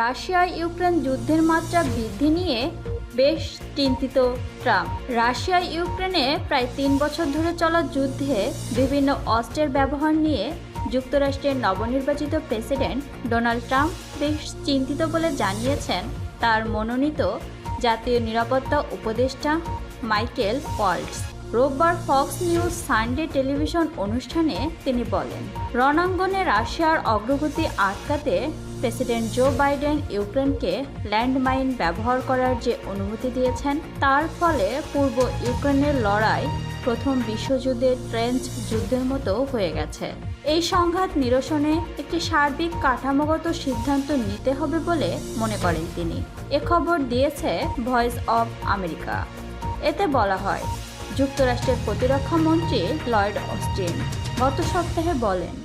Russia Ukraine যুদ্ধের মাত্রা বৃদ্ধি নিয়ে বেশ চিন্তিত ট্রাম্প। রাশিয়া ইউক্রেনে প্রায় তিন বছর ধরে চলা যুদ্ধে বিভিন্ন অস্ত্রের ব্যবহার নিয়ে যুক্তরাষ্ট্রের নবনির্বাচিত প্রেসিডেন্ট ডোনাল্ড ট্রাম্প বেশ চিন্তিত বলে জানিয়েছেন তার মনোনীত জাতীয় নিরাপত্তা উপদেষ্টা মাইকেল ওয়াল্টস রোববার ফক্স নিউজ সানডে টেলিভিশন অনুষ্ঠানে তিনি বলেন, রণাঙ্গনে রাশিয়ার অগ্রগতি আটকাতে প্রেসিডেন্ট জো বাইডেন ইউক্রেনকে ল্যান্ডমাইন ব্যবহার করার যে অনুমতি দিয়েছেন, তার ফলে পূর্ব ইউক্রেনের লড়াই প্রথম বিশ্বযুদ্ধের ট্রেঞ্চ যুদ্ধের মতো হয়ে গেছে। এই সংঘাত নিরসনে একটি সার্বিক কাঠামোগত সিদ্ধান্ত নিতে হবে বলে মনে করেন তিনি। এ খবর দিয়েছে ভয়েস অব আমেরিকা। এতে বলা হয়, যুক্তরাষ্ট্রের প্রতিরক্ষা মন্ত্রী লয়েড অস্টিন গত সপ্তাহে বলেন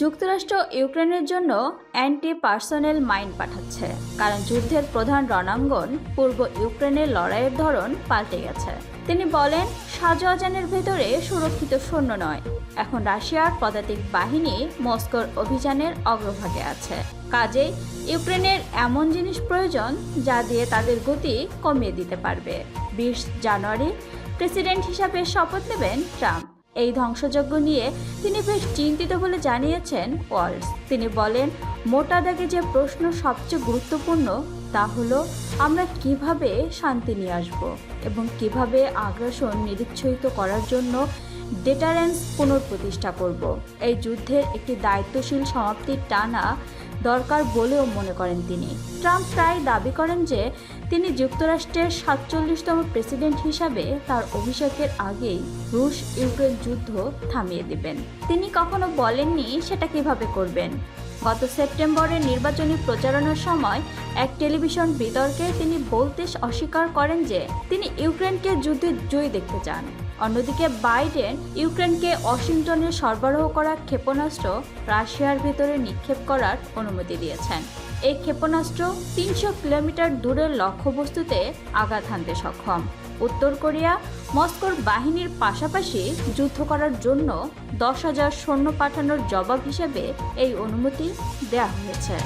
যুক্তরাষ্ট্র ইউক্রেনের জন্য অ্যান্টি পার্সোনেল মাইন পাঠাচ্ছে, কারণ যুদ্ধের প্রধান রণাঙ্গন পূর্ব ইউক্রেনের লড়াইয়ের ধরন পাল্টে গেছে। তিনি বলেন সাজোয়াজানের ভেতরে সুরক্ষিত সৈন্য নয়। এখন রাশিয়ার পদাতিক বাহিনী মস্কোর অভিযানের অগ্রভাগে আছে। কাজেই ইউক্রেনের এমন জিনিস প্রয়োজন যা দিয়ে তাদের গতি কমিয়ে দিতে পারবে। বিশ জানুয়ারি প্রেসিডেন্ট হিসাবে শপথ নেবেন ট্রাম্প। এই ধ্বংসযজ্ঞ নিয়ে তিনি বেশ চিন্তিত বলে জানিয়েছেন ওয়ার্লস তিনি বলেন, মোটা দাগে যে প্রশ্ন সবচেয়ে গুরুত্বপূর্ণ, তা হলো, আমরা কীভাবে শান্তি নিয়ে আসব এবং কীভাবে আগ্রাসন নিরুৎসাহিত করার জন্য ডেটারেন্স পুনঃপ্রতিষ্ঠা করব। এই যুদ্ধের একটি দায়িত্বশীল সমাপ্তির টানা দরকার বলেও মনে করেন তিনি। ট্রাম্প প্রায় দাবি করেন যে, তিনি যুক্তরাষ্ট্রের সাতচল্লিশতম প্রেসিডেন্ট হিসাবে তার অভিষেকের আগেই রুশ ইউক্রেন যুদ্ধ থামিয়ে দেবেন। তিনি কখনো বলেননি সেটা কীভাবে করবেন। গত সেপ্টেম্বরের নির্বাচনী প্রচারণার সময় এক টেলিভিশন বিতর্কে তিনি বলতে অস্বীকার করেন যে তিনি ইউক্রেনকে যুদ্ধে জয়ী দেখতে চান। অন্যদিকে বাইডেন ইউক্রেনকে ওয়াশিংটনে সরবরাহ করা ক্ষেপণাস্ত্র রাশিয়ার ভেতরে নিক্ষেপ করার অনুমতি দিয়েছেন। এই ক্ষেপণাস্ত্র তিনশো কিলোমিটার দূরের লক্ষ্যবস্তুতে আঘাত হানতে সক্ষম। উত্তর কোরিয়া, মস্কোর বাহিনীর পাশাপাশি যুদ্ধ করার জন্য দশ হাজার সৈন্য পাঠানোর জবাব হিসেবে এই অনুমতি দেওয়া হয়েছে।